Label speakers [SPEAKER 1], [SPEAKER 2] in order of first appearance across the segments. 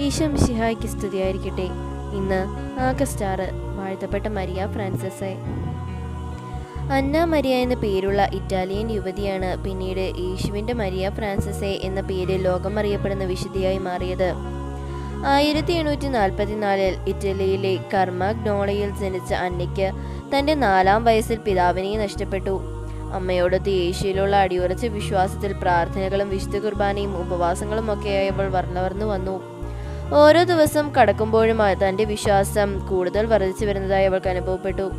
[SPEAKER 1] ഈശോ മിശിഹായ്ക്ക് സ്തുതിയായിരിക്കട്ടെ. ഇന്ന് ആഗസ്റ്റ് ആറ് വാഴ്ത്തപ്പെട്ട മരിയ ഫ്രാൻസിസെ. അന്ന മരിയ എന്ന പേരുള്ള ഇറ്റാലിയൻ യുവതിയാണ് പിന്നീട് യേശുവിന്റെ മരിയ ഫ്രാൻസിസെ എന്ന പേര് ലോകം അറിയപ്പെടുന്ന വിശുദ്ധിയായി മാറിയത്. ആയിരത്തി എണ്ണൂറ്റി നാൽപ്പത്തിനാലിൽ ഇറ്റലിയിലെ കർമാഗ്നോളയിൽ ജനിച്ച അന്നയ്ക്ക് തന്റെ നാലാം വയസ്സിൽ പിതാവിനെ നഷ്ടപ്പെട്ടു. അമ്മയോടൊത്ത് യേശുവിലുള്ള അടിയുറച്ച വിശ്വാസത്തിൽ പ്രാർത്ഥനകളും വിശുദ്ധ കുർബാനയും ഉപവാസങ്ങളും ഒക്കെയായി വളർന്നു വന്നു. ഓരോ ദിവസം കടക്കുമ്പോഴും തന്റെ തന്റെ വിശ്വാസം കൂടുതൽ വർദ്ധിച്ചു വരുന്നതായി അവൾക്ക് അനുഭവപ്പെട്ടു.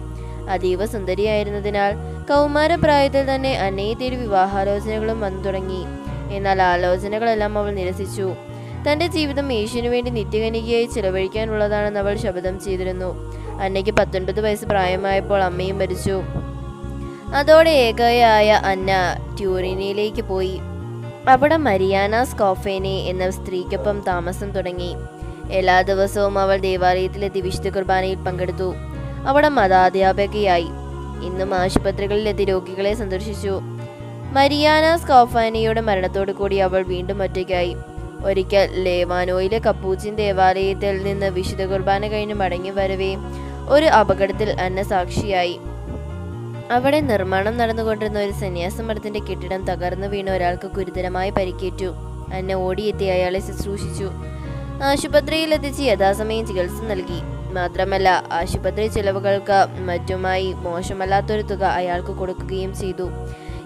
[SPEAKER 1] അതീവ സുന്ദരിയായിരുന്നതിനാൽ കൗമാരപ്രായത്തിൽ തന്നെ അന്നയെ തേടി വിവാഹാലോചനകളും വന്നു തുടങ്ങി. എന്നാൽ ആലോചനകളെല്ലാം അവൾ നിരസിച്ചു. തന്റെ ജീവിതം യേശുവിനു വേണ്ടി നിത്യകനികയായി ചിലവഴിക്കാനുള്ളതാണെന്ന് അവൾ ശപഥം ചെയ്തിരുന്നു. അന്നയ്ക്ക് പത്തൊൻപത് വയസ്സ് പ്രായമായപ്പോൾ അമ്മയും മരിച്ചു. അതോടെ ഏകയായ അന്ന ട്യൂറിനിയിലേക്ക് പോയി. അവിടെ മരിയാന സ്കോഫേനെ എന്ന സ്ത്രീക്കൊപ്പം താമസം തുടങ്ങി. എല്ലാ ദിവസവും അവൾ ദേവാലയത്തിലെത്തി വിശുദ്ധ കുർബാനയിൽ പങ്കെടുത്തു. അവിടെ മതാധ്യാപകയായി. ഇന്നും ആശുപത്രികളിലെത്തി രോഗികളെ സന്ദർശിച്ചു. മരിയാന സ്കോഫാനയുടെ മരണത്തോടു കൂടി അവൾ വീണ്ടും ഒറ്റയ്ക്കായി. ഒരിക്കൽ ലേവാനോയിലെ കപ്പൂച്ചിൻ ദേവാലയത്തിൽ നിന്ന് വിശുദ്ധ കുർബാന കഴിഞ്ഞ് മടങ്ങി വരവേ ഒരു അപകടത്തിൽ അന്ന സാക്ഷിയായി അവിടെ നിർമ്മാണം നടന്നുകൊണ്ടിരുന്ന ഒരു സന്യാസ മഠത്തിന്റെ കെട്ടിടം തകർന്നു വീണ ഒരാൾക്ക് ഗുരുതരമായി പരിക്കേറ്റു. അന്ന ഓടിയെത്തി അയാളെ ശുശ്രൂഷിച്ചു. ആശുപത്രിയിലെത്തിച്ച് യഥാസമയം ചികിത്സ നൽകി. മാത്രമല്ല ആശുപത്രി ചെലവുകൾക്ക് മറ്റുമായി മോശമല്ലാത്തൊരു തുക അയാൾക്ക് കൊടുക്കുകയും ചെയ്തു.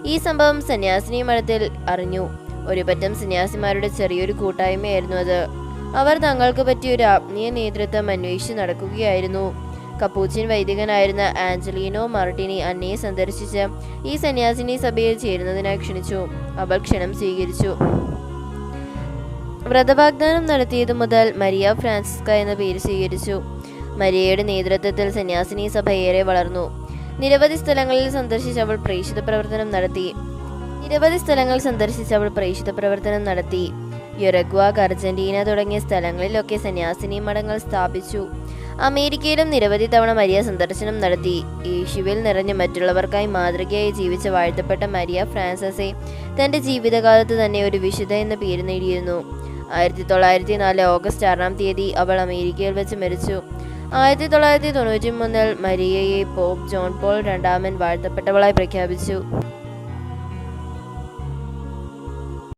[SPEAKER 1] ഈ സംഭവം സന്യാസിനി മഠത്തിൽ അറിഞ്ഞു. ഒരു പറ്റം സന്യാസിമാരുടെ ചെറിയൊരു കൂട്ടായ്മയായിരുന്നു അത്. അവർ തങ്ങൾക്ക് പറ്റിയ ഒരു ആത്മീയ നേതൃത്വം അന്വേഷിച്ച് നടക്കുകയായിരുന്നു. കപ്പൂച്ചിൻ വൈദികനായിരുന്ന ആഞ്ചലീനോ മാർട്ടിനി അന്നയെ സന്ദർശിച്ച് ഈ സന്യാസിനി സഭയിൽ ചേരുന്നതിനായി ക്ഷണിച്ചു. അവൾ ക്ഷണം സ്വീകരിച്ചു. വ്രതവാഗ്ദാനം നടത്തിയതു മുതൽ മരിയ ഫ്രാൻസിസ്ക എന്ന പേര് സ്വീകരിച്ചു. മരിയയുടെ നേതൃത്വത്തിൽ സന്യാസിനി സഭ ഏറെ വളർന്നു. നിരവധി സ്ഥലങ്ങളിൽ സന്ദർശിച്ച് അവൾ പ്രേക്ഷിത പ്രവർത്തനം നടത്തി. നിരവധി സ്ഥലങ്ങൾ സന്ദർശിച്ച് അവൾ പ്രേക്ഷിത പ്രവർത്തനം നടത്തി. യുറഗ്വാഗ് അർജന്റീന തുടങ്ങിയ സ്ഥലങ്ങളിലൊക്കെ സന്യാസിനി മഠങ്ങൾ സ്ഥാപിച്ചു. അമേരിക്കയിലും നിരവധി തവണ മരിയ സന്ദർശനം നടത്തി. യേശുവിൽ നിറഞ്ഞ് മറ്റുള്ളവർക്കായി മാതൃകയായി ജീവിച്ച വാഴ്ത്തപ്പെട്ട മരിയ ഫ്രാൻസസെ തന്റെ ജീവിതകാലത്ത് തന്നെ ഒരു വിശുദ്ധ എന്ന പേര് നേടിയിരുന്നു. ആയിരത്തി തൊള്ളായിരത്തി നാല് ഓഗസ്റ്റ് ആറാം തീയതി അവൾ അമേരിക്കയിൽ വെച്ച് മരിച്ചു. ആയിരത്തി തൊള്ളായിരത്തി തൊണ്ണൂറ്റി മൂന്നിൽ മരിയയെ പോപ്പ് ജോൺ പോൾ രണ്ടാമൻ വാഴ്ത്തപ്പെട്ടവളായി പ്രഖ്യാപിച്ചു.